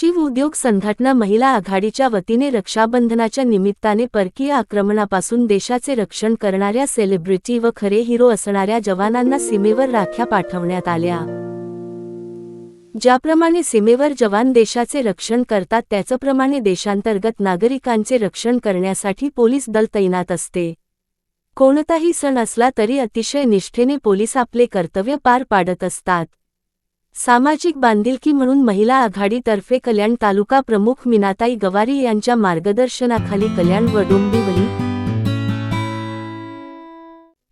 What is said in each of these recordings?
शिव उद्योग संघटना महिला आघाडीच्या वतीने रक्षाबंधनाच्या निमित्ताने परकीय आक्रमणापासून देशाचे रक्षण करणाऱ्या सेलिब्रिटी व खरे हिरो असणाऱ्या जवानांना सीमेवर राख्या पाठवण्यात आल्या. ज्याप्रमाणे सीमेवर जवान देशाचे रक्षण करतात त्याचप्रमाणे देशांतर्गत नागरिकांचे रक्षण करण्यासाठी पोलीस दल तैनात असते. कोणताही सण असला तरी अतिशय निष्ठेने पोलीस आपले कर्तव्य पार पाडत असतात. सामाजिक बांधिलकी म्हणून महिला आघाडीतर्फे कल्याण तालुका प्रमुख मीनाताई गवारी यांच्या मार्गदर्शनाखाली कल्याण व डोंबिवली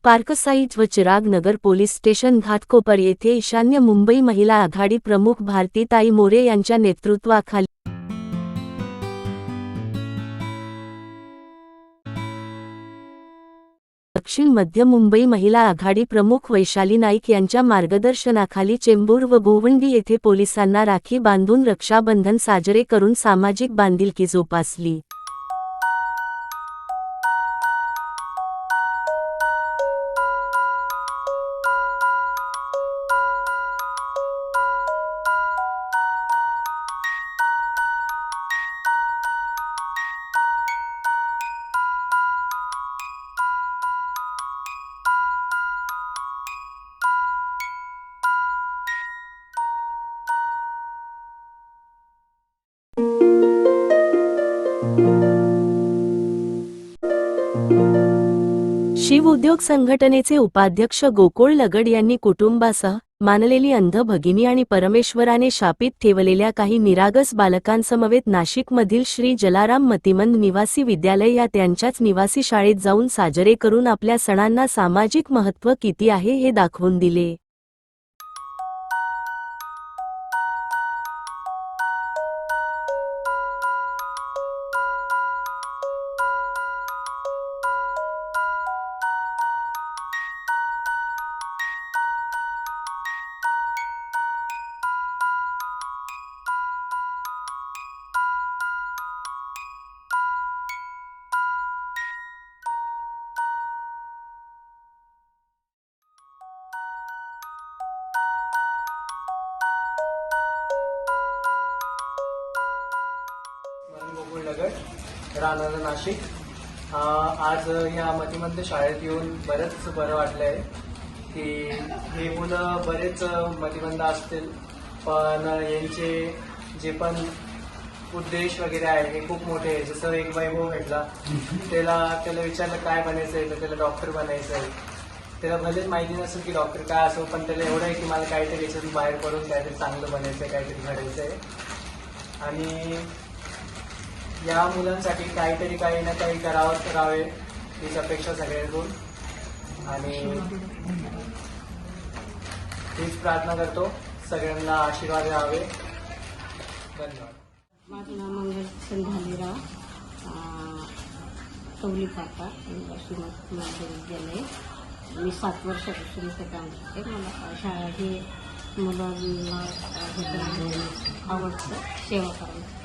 पार्कसाईज व चिराग नगर पोलीस स्टेशन घाटकोपर येथे ईशान्य मुंबई महिला आघाडी प्रमुख भारतीताई मोरे यांच्या नेतृत्वाखाली दक्षिण मध्य मुंबई महिला आघाडी प्रमुख वैशाली नाईक यांच्या मार्गदर्शनाखाली चेंबूर व गोवंडी येथे पोलिसांना राखी बांधून रक्षाबंधन साजरे करून सामाजिक बांधिलकी जोपासली. शिव उद्योग संघटनेचे उपाध्यक्ष गोकुळ लगड यांनी कुटुंबासह मानलेली अंध भगिनी आणि परमेश्वराने शापित ठेवलेल्या काही निरागस बालकांसमवेत नाशिकमधील श्री जलाराम मतिमंद निवासी विद्यालय या त्यांच्याच निवासी शाळेत जाऊन साजरे करून आपल्या सणांना सामाजिक महत्त्व किती आहे हे दाखवून दिले. म्हणून नगर राहणार नाशिक. आज या मतिमंद शाळेत येऊन बरंच बरं वाटलं आहे की हे मुलं बरेच मतिमंद असतील पण यांचे जे पण उद्देश वगैरे आहे हे खूप मोठे आहे. जसं एक वैभव भेटला त्याला त्याला विचारलं काय बनायचं आहे तर त्याला डॉक्टर बनायचं आहे त्याला भलेच माहिती नसेल की डॉक्टर काय असो पण त्याला एवढं आहे की मला काहीतरी याच्यातून बाहेर पडून काहीतरी चांगलं बनायचं आहे काहीतरी घडायचं आहे आणि या मुलांसाठी काहीतरी काही ना काही करावं करावे हीच अपेक्षा सगळ्यांकडून. आणि हीच प्रार्थना करतो. सगळ्यांना आशीर्वाद द्यावे. धन्यवाद. माझं नाव मंगल संधानीराव कवली काका. महाविद्यालय मी सात वर्षापासून इथे काम करते. मला शाळा हे मुलांना आवडतं सेवा करायची.